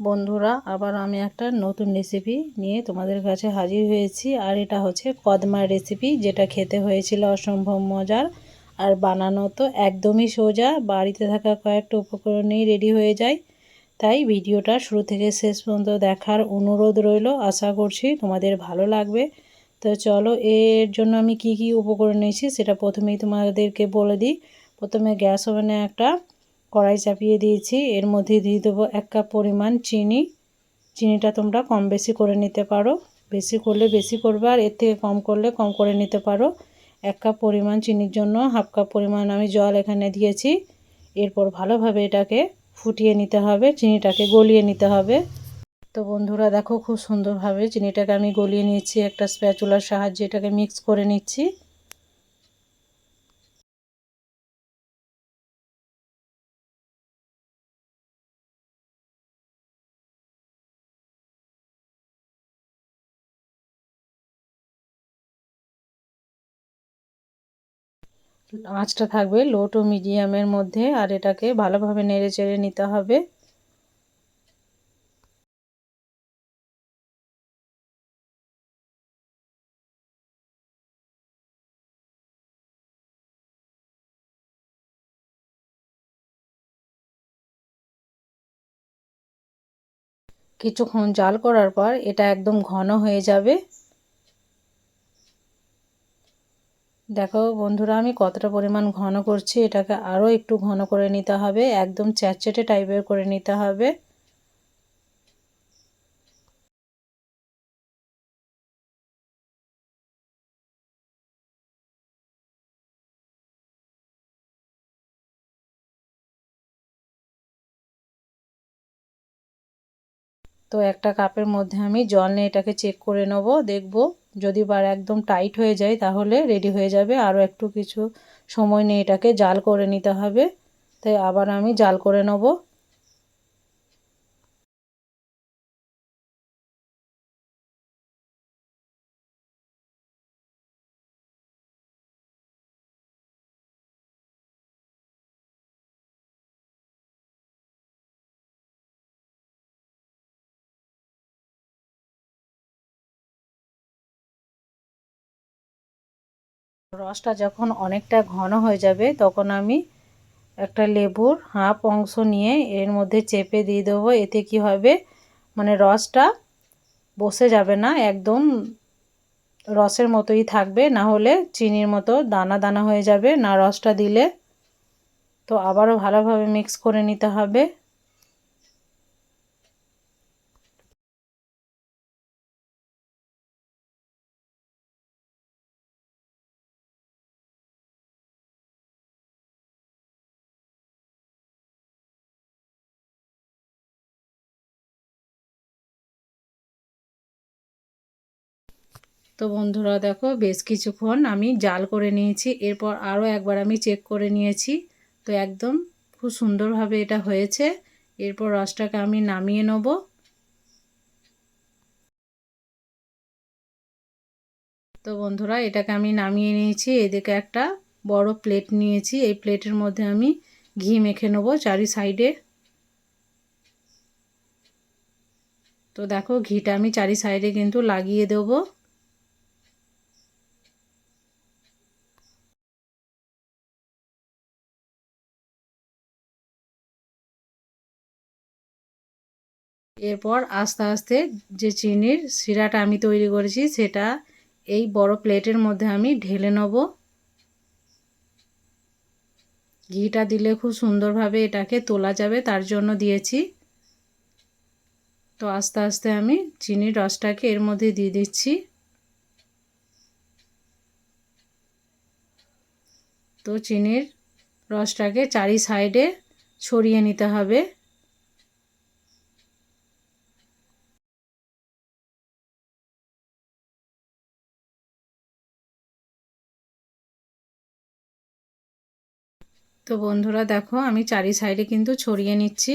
বন্ধুরা, আবার আমি একটা নতুন রেসিপি নিয়ে তোমাদের কাছে হাজির হয়েছি। আর এটা হচ্ছে কদমার রেসিপি যেটা খেতে হয়েছিল অসম্ভব মজার। আর বানানো তো একদমই সোজা, বাড়িতে থাকা কয়েকটা উপকরণেই রেডি হয়ে যায়। তাই ভিডিওটা শুরু থেকে শেষ পর্যন্ত দেখার অনুরোধ রইল। আশা করছি তোমাদের ভালো লাগবে। তো চলো, এর জন্য আমি কি কি উপকরণ নিয়েছি সেটা প্রথমেই তোমাদেরকে বলে দিই। প্রথমে গ্যাস ওভেনে একটা কড়াই চাপিয়ে দিয়েছি। এর মধ্যে দিয়ে দেবো এক কাপ পরিমাণ চিনি। চিনিটা তোমরা কম বেশি করে নিতে পারো। বেশি করলে বেশি করবে আর এর থেকে কম করলে কম করে নিতে পারো। এক কাপ পরিমাণ চিনির জন্য হাফ কাপ পরিমাণ আমি জল এখানে দিয়েছি। এরপর ভালোভাবে এটাকে ফুটিয়ে নিতে হবে। চিনিটাকে গলিয়ে নিতে হবে। তো বন্ধুরা, দেখো খুব সুন্দরভাবে চিনিটাকে আমি গলিয়ে নিচ্ছি একটা স্প্যাচুলার সাহায্যে এটাকে মিক্স করে নিচ্ছি। আঁচটা থাকবে লো টু মিডিয়ামের মধ্যে আর এটাকে ভালোভাবে নেড়ে চেড়ে নিতে হবে। কিছুক্ষণ জাল করার পর এটা একদম ঘন হয়ে যাবে। দেখো বন্ধুরা, আমি কতটা পরিমাণ ঘন করছি, এটাকে আরও একটু ঘন করে নিতে হবে, একদম চ্যাটচেটে টাইপের করে নিতে হবে। তো একটা কাপের মধ্যে আমি জল নিয়ে এটাকে চেক করে নেব, দেখব। যদি বার একদম টাইট হয়ে যায় তাহলে রেডি হয়ে যাবে। আরও একটু কিছু সময় নিয়ে এটাকে জাল করে নিতে হবে। তাই আবার আমি জাল করে নেব। রসটা যখন অনেকটা ঘন হয়ে যাবে, তখন আমি একটা লেবুর হাফ অংশ নিয়ে এর মধ্যে চেপে দিয়ে দেবো। এতে কি হবে? মানে রসটা বসে যাবে না, একদম রসের মতোই থাকবে। না হলে চিনির মতো দানা দানা হয়ে যাবে। না রসটা দিলে তো আবারও ভালোভাবে মিক্স করে নিতে হবে। তো বন্ধুরা দেখো বেশ কিছুক্ষণ আমি জাল করে নিয়েছি, এরপর আরও একবার আমি চেক করে নিয়েছি। তো একদম খুব সুন্দরভাবে এটা হয়েছে, এরপর রসটাকে আমি নামিয়ে নেব। তো বন্ধুরা এটাকে আমি নামিয়ে নিয়েছি, এদিকে একটা বড় প্লেট নিয়েছি, এই প্লেটের মধ্যে আমি ঘি মেখে নেব চারি সাইডে তো দেখো ঘিটা আমি চারি সাইডে কিন্তু লাগিয়ে দেবো। এরপর আস্তে আস্তে যে চিনির শিরাটা আমি তৈরি করেছি, সেটা এই বড় প্লেটের মধ্যে আমি ঢেলে নেব। ঘিটা দিলে খুব সুন্দরভাবে এটাকে তোলা যাবে, তার জন্য দিয়েছি। তো আস্তে আস্তে আমি চিনির রসটাকে এর মধ্যে দিয়ে দিচ্ছি। তো চিনির রসটাকে চারি সাইডে ছড়িয়ে নিতে হবে। তো বন্ধুরা দেখো, আমি চারি সাইডে কিন্তু ছড়িয়ে নিচ্ছি।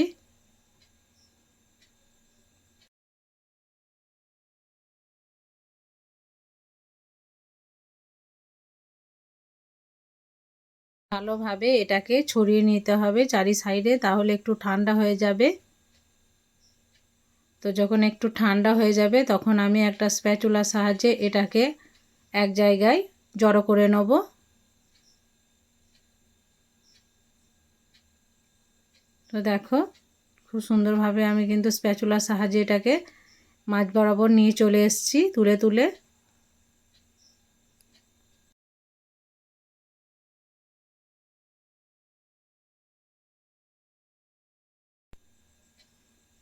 ভালোভাবে এটাকে ছড়িয়ে নিতে হবে চারি সাইডে, তাহলে একটু ঠান্ডা হয়ে যাবে। তো যখন একটু ঠান্ডা হয়ে যাবে, তখন আমি একটা স্প্যাচুলার সাহায্যে এটাকে এক জায়গায় জড়ো করে নেব। তো দেখো, খুব সুন্দরভাবে আমি কিন্তু স্প্যাচুলার সাহায্যে এটাকে মাছ বরাবর নিয়ে চলে এসেছি, তুলে তুলে।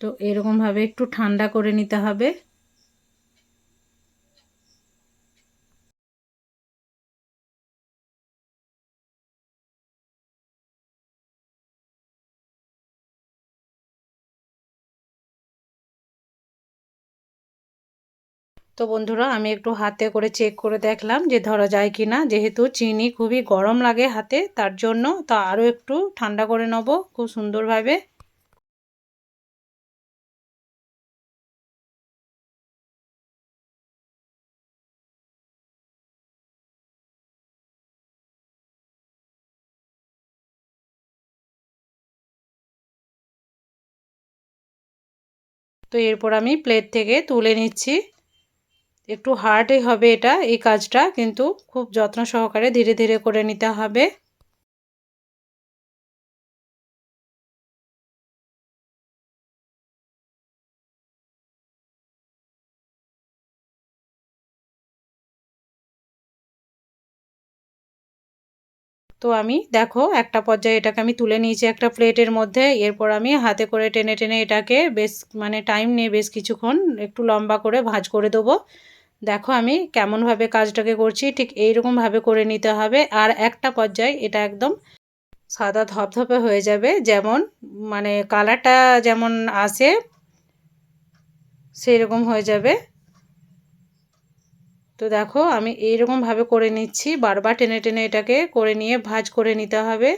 তো এরকমভাবে একটু ঠান্ডা করে নিতে হবে। তো বন্ধুরা, আমি একটু হাতে করে চেক করে দেখলাম যে ধরা যায় কি না যেহেতু চিনি খুবই গরম লাগে হাতে, তার জন্য তা আরও একটু ঠান্ডা করে নেব খুব সুন্দরভাবে। তো এরপর আমি প্লেট থেকে তুলে নিচ্ছি। একটু হার্ডই হবে এটা, এই কাজটা, কিন্তু খুব যত্ন সহকারে ধীরে ধীরে করে নিতে হবে। তো আমি, দেখো, একটা পর্যায়ে এটাকে আমি তুলে নিয়েছি একটা প্লেটের মধ্যে, এরপর আমি হাতে করে টেনে টেনে এটাকে বেশ মানে টাইম নিয়ে বেশ কিছুক্ষণ একটু লম্বা করে ভাজ করে দেবো। দেখো আমি কেমনভাবে কাজটাকে করছি, ঠিক এইরকমভাবে করে নিতে হবে। আর একটা পর্যায়ে এটা একদম সাদা ধপধপে হয়ে যাবে, যেমন মানে কালারটা যেমন আসে সেই রকম হয়ে যাবে। তো দেখো আমি এইরকমভাবে করে নিচ্ছি, বারবার টেনে টেনে এটাকে করে নিয়ে ভাজ করে নিতে হবে।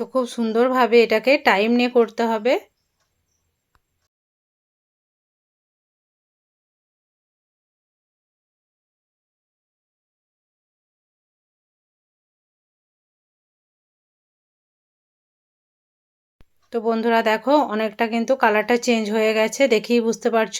তো খুব সুন্দরভাবে এটাকে টাইম নিয়ে করতে হবে। তো বন্ধুরা দেখো, অনেকটা কিন্তু কালারটা চেঞ্জ হয়ে গেছে, দেখেই বুঝতে পারছ?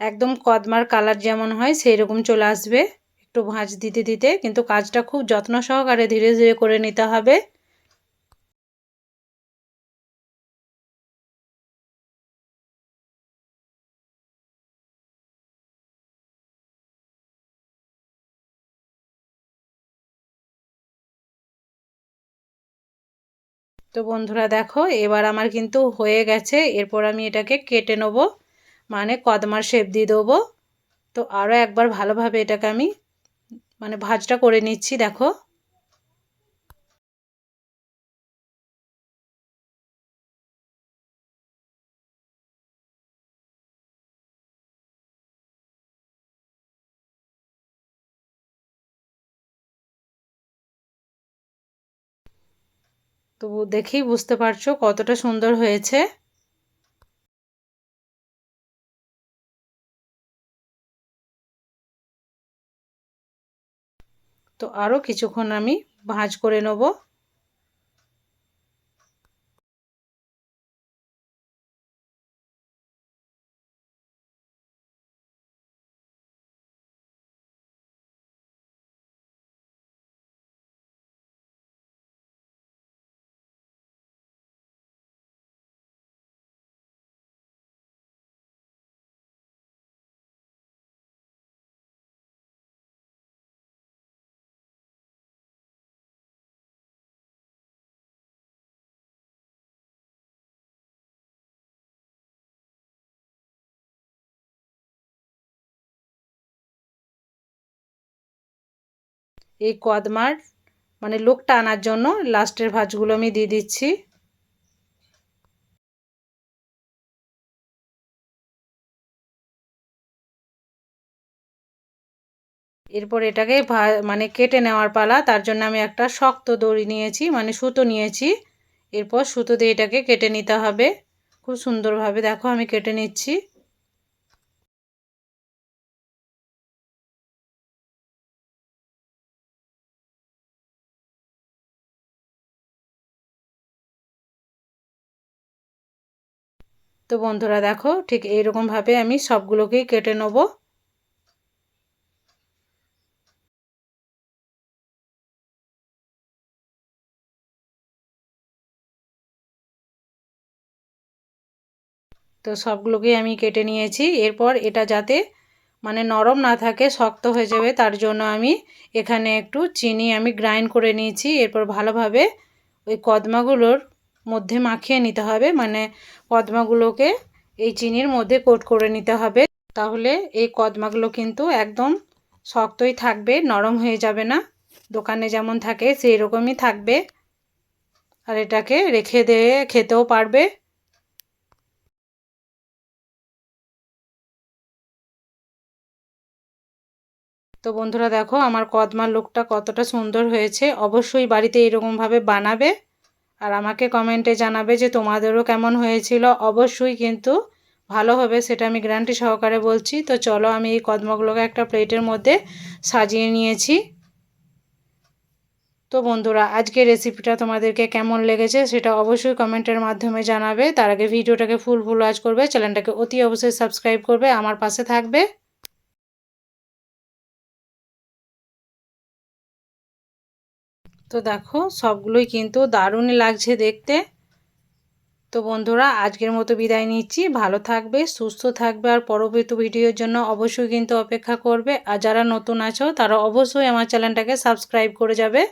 একদম কদমার কালার যেমন হয় সেই রকম চলে আসবে। একটু ভাঁজ দিতে দিতে, কিন্তু কাজটা খুব যত্ন সহকারে ধীরে ধীরে করে নিতে হবে। তো বন্ধুরা দেখো, এবার আমার কিন্তু হয়ে গেছে। এরপর আমি এটাকে কেটে নেব। মানে কদমার শেপ দিয়ে দেবো তো আরও একবার ভালোভাবে এটাকে আমি মানে ভাজটা করে নিচ্ছি, দেখো। তো দেখেই বুঝতে পারছ কতটা সুন্দর হয়েছে। তো আরও কিছুক্ষণ আমি ভাঁজ করে নেব। এই কদমার মানে লোকটা আনার জন্য লাস্টের ভাজগুলো আমি দিয়ে দিচ্ছি। এরপর এটাকে মানে কেটে নেওয়ার পালা, তার জন্য আমি একটা শক্ত দড়ি নিয়েছি মানে সুতো নিয়েছি। এরপর সুতো দিয়ে এটাকে কেটে নিতে হবে। খুব সুন্দরভাবে দেখো আমি কেটে নিচ্ছি। তো বন্ধুরা দেখো, ঠিক এইরকমভাবে আমি সবগুলোকেই কেটে নেব। তো সবগুলোকেই আমি কেটে নিয়েছি। এরপর এটা যাতে মানে নরম না থাকে, শক্ত হয়ে যাবে, তার জন্য আমি এখানে একটু চিনি আমি গ্রাইন্ড করে নিয়েছি। এরপর ভালোভাবে ওই কদমাগুলোর মধ্যে মাখিয়ে নিতে হবে। মানে কদমাগুলোকে এই চিনির মধ্যে কোট করে নিতে হবে। তাহলে এই কদমাগুলো কিন্তু একদম শক্তই থাকবে, নরম হয়ে যাবে না। দোকানে যেমন থাকে সেই রকমই থাকবে। আর এটাকে রেখে দিয়ে খেতেও পারবে। তো বন্ধুরা দেখো, আমার কদমার লুকটা কতটা সুন্দর হয়েছে। অবশ্যই বাড়িতে এরকমভাবে বানাবে। আর আমাকে কমেন্টে জানাবে যে তোমাদেরও কেমন হয়েছিল। অবশ্যই কিন্তু ভালো হবে, সেটা আমি গ্যারান্টি সহকারে বলছি। তো চলো আমি এই কদমাগুলোকে একটা প্লেটের মধ্যে সাজিয়ে নিয়েছি। তো বন্ধুরা আজকে রেসিপিটা তোমাদেরকে কেমন লেগেছে সেটা অবশ্যই কমেন্টের মাধ্যমে জানাবে। তার আগে ভিডিওটাকে ফুল ফুল ওয়াচ করবে চ্যানেলটাকে অতি অবশ্যই সাবস্ক্রাইব করবে, আমার পাশে থাকবে। তো দেখো, সবগুলোই কিন্তু দারুণ লাগছে দেখতে। তো বন্ধুরা, আজকের মতো বিদায় নিচ্ছি। ভালো থাকবে, সুস্থ থাকবে, আর পরবর্তী ভিডিওর জন্য অবশ্যই কিন্তু অপেক্ষা করবে। আর যারা নতুন আছো, তারা অবশ্যই আমার চ্যানেলটাকে সাবস্ক্রাইব করে যাবে।